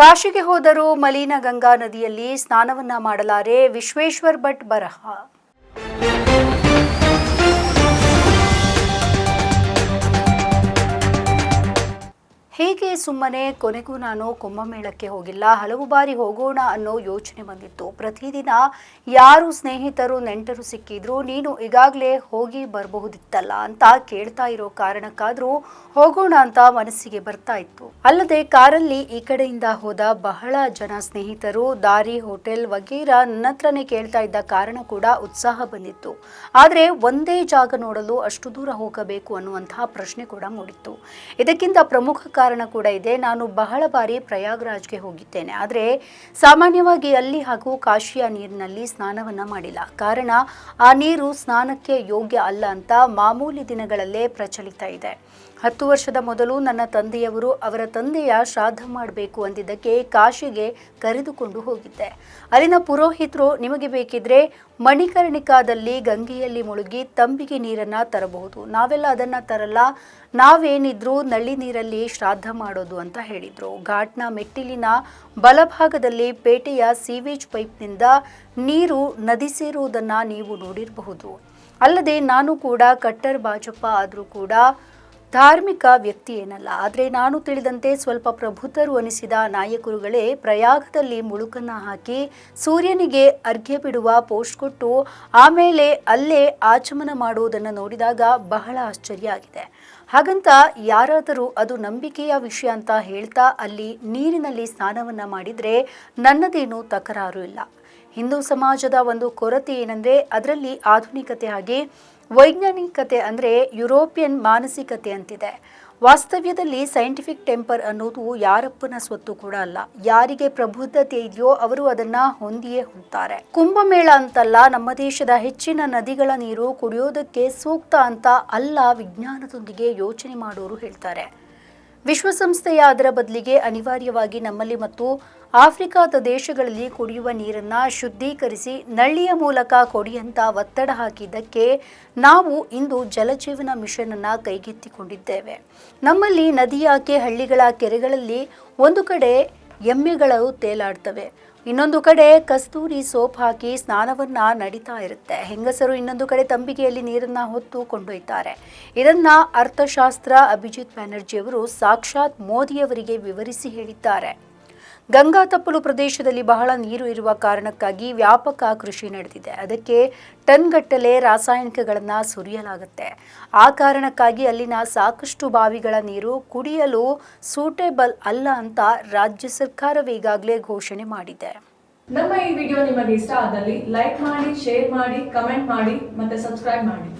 ಕಾಶಿಗೆ ಹೋದರೂ ಮಲಿನ ಗಂಗಾ ನದಿಯಲ್ಲಿ ಸ್ನಾನವನ್ನ ಮಾಡಲಾರೆ ವಿಶ್ವೇಶ್ವರ್ ಭಟ್ ಬರಹ. ಹೀಗೆ ಸುಮ್ಮನೆ ಕೊನೆಗೂ ನಾನು ಕುಂಭಮೇಳಕ್ಕೆ ಹೋಗಿಲ್ಲ, ಹಲವು ಬಾರಿ ಹೋಗೋಣ ಅನ್ನೋ ಯೋಚನೆ ಬಂದಿತ್ತು. ಪ್ರತಿದಿನ ಯಾರು ಸ್ನೇಹಿತರು ನೆಂಟರು ಸಿಕ್ಕಿದ್ರು, ನೀನು ಈಗಾಗಲೇ ಹೋಗಿ ಬರಬಹುದಿತ್ತಲ್ಲ ಅಂತ ಕೇಳ್ತಾ ಇರೋ ಕಾರಣಕ್ಕಾದ್ರೂ ಹೋಗೋಣ ಅಂತ ಮನಸ್ಸಿಗೆ ಬರ್ತಾ ಇತ್ತು. ಅಲ್ಲದೆ ಕಾರಲ್ಲಿ ಈ ಕಡೆಯಿಂದ ಹೋದ ಬಹಳ ಜನ ಸ್ನೇಹಿತರು, ದಾರಿ, ಹೋಟೆಲ್, ವಗೀರ ನನ್ನ ಹತ್ರನೇ ಕೇಳ್ತಾ ಇದ್ದ ಕಾರಣ ಕೂಡ ಉತ್ಸಾಹ ಬಂದಿತ್ತು. ಆದರೆ ಒಂದೇ ಜಾಗ ನೋಡಲು ಅಷ್ಟು ದೂರ ಹೋಗಬೇಕು ಅನ್ನುವಂತಹ ಪ್ರಶ್ನೆ ಕೂಡ ಮೂಡಿತ್ತು. ಇದಕ್ಕಿಂತ ಪ್ರಮುಖ ಕಾರಣ ಕೂಡ ಇದೆ. ನಾನು ಬಹಳ ಬಾರಿ ಪ್ರಯಾಗ್ರಾಜ್ಗೆ ಹೋಗಿದ್ದೇನೆ. ಆದರೆ ಸಾಮಾನ್ಯವಾಗಿ ಅಲ್ಲಿ ಹಾಗೂ ಕಾಶಿಯ ನೀರಿನಲ್ಲಿ ಸ್ನಾನವನ್ನು ಮಾಡಿಲ್ಲ. ಕಾರಣ ಆ ನೀರು ಸ್ನಾನಕ್ಕೆ ಯೋಗ್ಯ ಅಲ್ಲ ಅಂತ ಮಾಮೂಲಿ ದಿನಗಳಲ್ಲೇ ಪ್ರಚಲಿತ ಇದೆ. ಹತ್ತು ವರ್ಷದ ಮೊದಲು ನನ್ನ ತಂದೆಯವರು ಅವರ ತಂದೆಯ ಶ್ರಾದ್ದ ಮಾಡಬೇಕು ಅಂದಿದ್ದಕ್ಕೆ ಕಾಶಿಗೆ ಕರೆದುಕೊಂಡು ಹೋಗಿದ್ದೆ. ಅಲ್ಲಿನ ಪುರೋಹಿತರು ನಿಮಗೆ ಬೇಕಿದ್ರೆ ಮಣಿಕರ್ಣಿಕಾದಲ್ಲಿ ಗಂಗೆಯಲ್ಲಿ ಮುಳುಗಿ ತಂಬಿಗೆ ನೀರನ್ನು ತರಬಹುದು. ನಾವೆಲ್ಲ ಅದನ್ನು ತರಲ್ಲ. ನಾವೇನಿದ್ರು ನಳ್ಳಿ ನೀರಲ್ಲಿ ಶ್ರಾದ್ದ ಮಾಡೋದು ಅಂತ ಹೇಳಿದರು. ಘಾಟ್ನ ಮೆಟ್ಟಿಲಿನ ಬಲಭಾಗದಲ್ಲಿ ಪೇಟೆಯ ಸೀವೇಜ್ ಪೈಪ್ನಿಂದ ನೀರು ನದಿ ಸೇರುವುದನ್ನು ನೀವು ನೋಡಿರಬಹುದು. ಅಲ್ಲದೆ ನಾನು ಕೂಡ ಕಟ್ಟರ್ ಬಾಜಪ್ಪ ಆದರೂ ಕೂಡ ಧಾರ್ಮಿಕ ವ್ಯಕ್ತಿ ಏನಲ್ಲ, ಆದರೆ ನಾನು ತಿಳಿದಂತೆ ಸ್ವಲ್ಪ ಪ್ರಬುದ್ಧರು ಅನಿಸಿದ ನಾಯಕರುಗಳೇ ಪ್ರಯಾಗದಲ್ಲಿ ಮುಳುಕನ್ನು ಹಾಕಿ ಸೂರ್ಯನಿಗೆ ಅರ್ಘ್ಯ ಬಿಡುವ ಪೋಸ್ಟ್ ಕೊಟ್ಟು ಆಮೇಲೆ ಅಲ್ಲೇ ಆಚಮನ ಮಾಡುವುದನ್ನು ನೋಡಿದಾಗ ಬಹಳ ಆಶ್ಚರ್ಯ ಆಗಿದೆ. ಹಾಗಂತ ಯಾರಾದರೂ ಅದು ನಂಬಿಕೆಯ ವಿಷಯ ಅಂತ ಹೇಳ್ತಾ ಅಲ್ಲಿ ನೀರಿನಲ್ಲಿ ಸ್ನಾನವನ್ನು ಮಾಡಿದರೆ ನನ್ನದೇನು ತಕರಾರು ಇಲ್ಲ. ಹಿಂದೂ ಸಮಾಜದ ಒಂದು ಕೊರತೆ ಏನಂದರೆ, ಅದರಲ್ಲಿ ಆಧುನಿಕತೆ ಹಾಗೆ ವೈಜ್ಞಾನಿಕತೆ ಅಂದರೆ ಯುರೋಪಿಯನ್ ಮಾನಸಿಕತೆ ಅಂತಿದೆ. ವಾಸ್ತವ್ಯದಲ್ಲಿ ಸೈಂಟಿಫಿಕ್ ಟೆಂಪರ್ ಅನ್ನೋದು ಯಾರಪ್ಪನ ಸ್ವತ್ತು ಕೂಡ ಅಲ್ಲ. ಯಾರಿಗೆ ಪ್ರಬುದ್ಧತೆ ಇದೆಯೋ ಅವರು ಅದನ್ನ ಹೊಂದಿಯೇ ಹೊಂತಾರೆ ಕುಂಭಮೇಳ ಅಂತಲ್ಲ ನಮ್ಮ ದೇಶದ ಹೆಚ್ಚಿನ ನದಿಗಳ ನೀರು ಕುಡಿಯೋದಕ್ಕೆ ಸೂಕ್ತ ಅಂತ ಅಲ್ಲ ವಿಜ್ಞಾನದೊಂದಿಗೆ ಯೋಚನೆ ಮಾಡೋರು ಹೇಳ್ತಾರೆ. ವಿಶ್ವಸಂಸ್ಥೆಯ ಅದರ ಬದಲಿಗೆ ಅನಿವಾರ್ಯವಾಗಿ ನಮ್ಮಲ್ಲಿ ಮತ್ತು ಆಫ್ರಿಕಾದ ದೇಶಗಳಲ್ಲಿ ಕುಡಿಯುವ ನೀರನ್ನು ಶುದ್ಧೀಕರಿಸಿ ನಳ್ಳಿಯ ಮೂಲಕ ಕೊಡಿಯಂತ ಒತ್ತಡ ಹಾಕಿದ್ದಕ್ಕೆ ನಾವು ಇಂದು ಜಲಜೀವನ ಮಿಷನ್ ಅನ್ನು ಕೈಗೆತ್ತಿಕೊಂಡಿದ್ದೇವೆ. ನಮ್ಮಲ್ಲಿ ನದಿಯಾಕೆ ಹಳ್ಳಿಗಳ ಕೆರೆಗಳಲ್ಲಿ ಒಂದು ಕಡೆ ಎಮ್ಮೆಗಳು ತೇಲಾಡ್ತವೆ. ಇನ್ನೊಂದು ಕಡೆ ಕಸ್ತೂರಿ ಸೋಪ್ ಹಾಕಿ ಸ್ನಾನವನ್ನ ನಡೀತಾ ಇರುತ್ತೆ. ಹೆಂಗಸರು ಇನ್ನೊಂದು ಕಡೆ ತಂಬಿಗೆಯಲ್ಲಿ ನೀರನ್ನ ಹೊತ್ತು ಕೊಂಡೊಯ್ತಾರೆ. ಇದನ್ನ ಅರ್ಥಶಾಸ್ತ್ರ ಅಭಿಜಿತ್ ಬ್ಯಾನರ್ಜಿಯವರು ಸಾಕ್ಷಾತ್ ಮೋದಿಯವರಿಗೆ ವಿವರಿಸಿ ಹೇಳಿದ್ದಾರೆ. ಗಂಗಾ ತಪ್ಪಲು ಪ್ರದೇಶದಲ್ಲಿ ಬಹಳ ನೀರು ಇರುವ ಕಾರಣಕ್ಕಾಗಿ ವ್ಯಾಪಕ ಕೃಷಿ ನಡೆದಿದೆ. ಅದಕ್ಕೆ ಟನ್ಗಟ್ಟಲೆ ರಾಸಾಯನಿಕಗಳನ್ನು ಸುರಿಯಲಾಗುತ್ತೆ. ಆ ಕಾರಣಕ್ಕಾಗಿ ಅಲ್ಲಿನ ಸಾಕಷ್ಟು ಬಾವಿಗಳ ನೀರು ಕುಡಿಯಲು ಸೂಟೇಬಲ್ ಅಲ್ಲ ಅಂತ ರಾಜ್ಯ ಸರ್ಕಾರವೇ ಈಗಾಗಲೇ ಘೋಷಣೆ ಮಾಡಿದೆ. ನಮ್ಮ ಈ ವಿಡಿಯೋ ನಿಮಗೆ ಇಷ್ಟ ಆದಲ್ಲಿ ಲೈಕ್ ಮಾಡಿ, ಶೇರ್ ಮಾಡಿ, ಕಮೆಂಟ್ ಮಾಡಿ ಮತ್ತೆ ಸಬ್ಸ್ಕ್ರೈಬ್ ಮಾಡಿ.